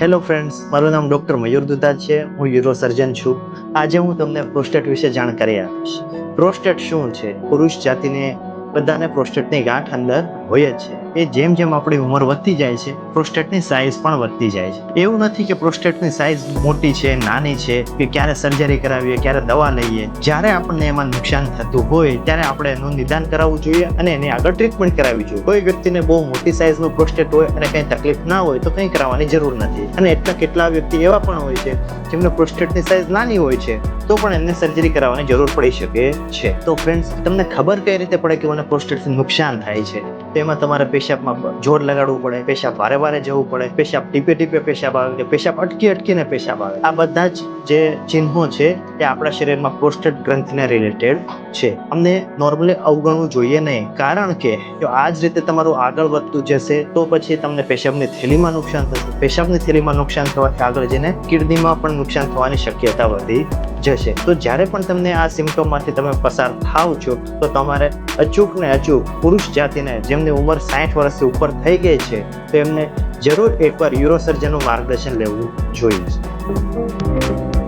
Hello friends મારું નામ doctor મયુર દુધા છે. હું યુરો સર્જન છું. આજે હું તમને પ્રોસ્ટેટ વિશે જાણકારી આપીશ. પ્રોસ્ટેટ શું છે? પુરુષ જાતિને બધાને પ્રોસ્ટેટની ગાંઠ અંદર હોય જ છે. એ જેમ જેમ આપણી ઉંમર વધતી જાય છે, પ્રોસ્ટેટની સાઇઝ પણ વધતી જાય છે. એવું નથી કે પ્રોસ્ટેટની સાઇઝ મોટી છે, નાની છે, કે ક્યારે સર્જરી કરાવીએ, ક્યારે દવા લઈએ. જ્યારે આપણને એમાં નુકસાન થતું હોય, ત્યારે આપણે એનું નિદાન કરાવવું જોઈએ અને એની આગળ ટ્રીટમેન્ટ કરાવવી જોઈએ. કોઈ વ્યક્તિને બહુ મોટી સાઇઝનું પ્રોસ્ટેટ હોય અને કંઈ તકલીફ ના હોય, તો કંઈ કરાવવાની જરૂર નથી. અને એટલા કેટલા વ્યક્તિ એવા પણ હોય છે, જેમને પ્રોસ્ટેટની સાઇઝ નાની હોય છે તો પણ એમને સર્જરી કરાવવાની જરૂર પડી શકે છે. તો ફ્રેન્ડ્સ તમને ખબર કઈ રીતે પડે કે મને પ્રોસ્ટેટથી નુકસાન થાય છે? તેમાં તમારે પેશાબમાં જોર લગાડવું પડે, પેશાબ વારે વારે જવું પડે, પેશાબ ટીપે ટીપે પેશાબ આવે કે પેશાબ અટકી અટકીને પેશાબ આવે. આ બધા જ જે ચિહ્નો છે તે આપણા શરીરમાં પ્રોસ્ટેટ ગ્રંથિને રિલેટેડ છે. અમને નોર્મલી અવગણવું જોઈએ નહીં. કારણ કે, જો આ જ રીતે તમારું આગળ વધતું જશે, તો પછી તમને પેશાબની થેલીમાં નુકસાન થશે. પેશાબની થેલીમાં નુકસાન થવાથી આગળ જઈને કિડનીમાં પણ નુકસાન થવાની શક્યતા વધી જશે. તો જ્યારે પણ તમને આ સિમ્ટોમમાંથી તમે પસાર થાવ છો, તો તમારે અચૂક ને અચૂક પુરુષ જાતિને, જેમની ઉંમર સાઠ વર્ષથી ઉપર થઈ ગઈ છે તો એમને જરૂર એકવાર યુરોસર્જનનું માર્ગદર્શન લેવું જોઈએ.